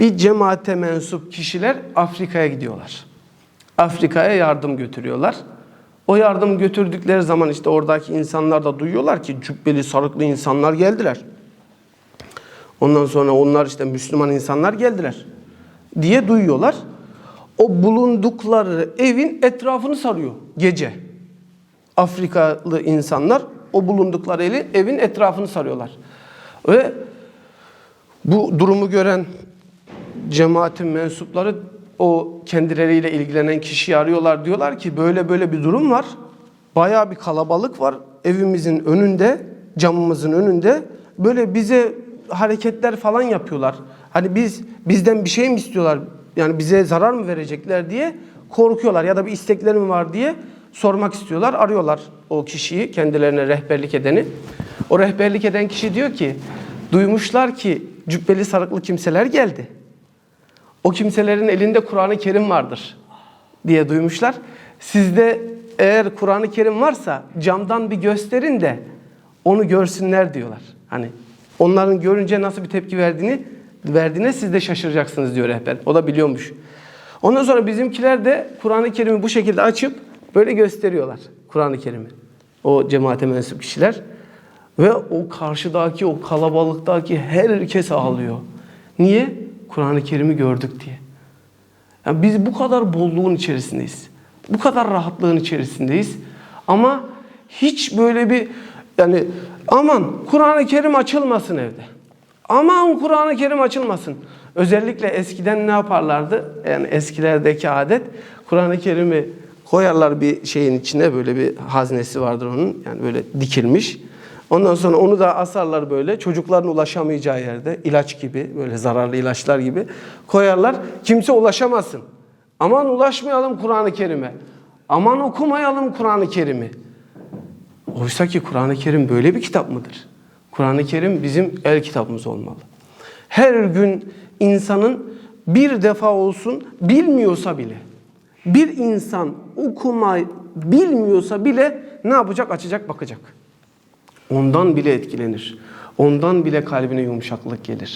bir cemaate mensup kişiler Afrika'ya gidiyorlar. Afrika'ya yardım götürüyorlar. O yardım götürdükleri zaman işte oradaki insanlar da duyuyorlar ki cübbeli sarıklı insanlar geldiler. Ondan sonra onlar işte Müslüman insanlar geldiler diye duyuyorlar. O bulundukları evin etrafını sarıyor gece. Afrikalı insanlar o bulundukları evin etrafını sarıyorlar. Ve bu durumu gören cemaatin mensupları o kendileriyle ilgilenen kişiyi arıyorlar. Diyorlar ki böyle böyle bir durum var. Bayağı bir kalabalık var. Evimizin önünde, camımızın önünde böyle bize hareketler falan yapıyorlar. Hani biz bizden bir şey mi istiyorlar? Yani bize zarar mı verecekler diye korkuyorlar ya da bir istekleri mi var diye sormak istiyorlar. Arıyorlar o kişiyi, kendilerine rehberlik edeni. O rehberlik eden kişi diyor ki, duymuşlar ki cübbeli sarıklı kimseler geldi. O kimselerin elinde Kur'an-ı Kerim vardır diye duymuşlar. Sizde eğer Kur'an-ı Kerim varsa camdan bir gösterin de onu görsünler diyorlar. Hani onların görünce nasıl bir tepki verdiğini verdiğine siz de şaşıracaksınız diyor rehber. O da biliyormuş. Ondan sonra bizimkiler de Kur'an-ı Kerim'i bu şekilde açıp böyle gösteriyorlar Kur'an-ı Kerim'i. O cemaate mensup kişiler. Ve o karşıdaki, o kalabalıktaki herkes ağlıyor. Niye? Kur'an-ı Kerim'i gördük diye. Yani biz bu kadar bolluğun içerisindeyiz. Bu kadar rahatlığın içerisindeyiz. Ama hiç böyle bir yani aman Kur'an-ı Kerim açılmasın evde. Aman Kur'an-ı Kerim açılmasın. Özellikle eskiden ne yaparlardı? Yani eskilerdeki adet Kur'an-ı Kerim'i koyarlar bir şeyin içine böyle bir haznesi vardır onun. Yani böyle dikilmiş. Ondan sonra onu da asarlar böyle çocukların ulaşamayacağı yerde ilaç gibi böyle zararlı ilaçlar gibi koyarlar. Kimse ulaşamasın. Aman ulaşmayalım Kur'an-ı Kerim'e. Aman okumayalım Kur'an-ı Kerim'i. Oysa ki Kur'an-ı Kerim böyle bir kitap mıdır? Kur'an-ı Kerim bizim el kitabımız olmalı. Her gün insanın bir defa olsun bilmiyorsa bile bir insan okumayı bilmiyorsa bile ne yapacak? Açacak bakacak. Ondan bile etkilenir. Ondan bile kalbine yumuşaklık gelir.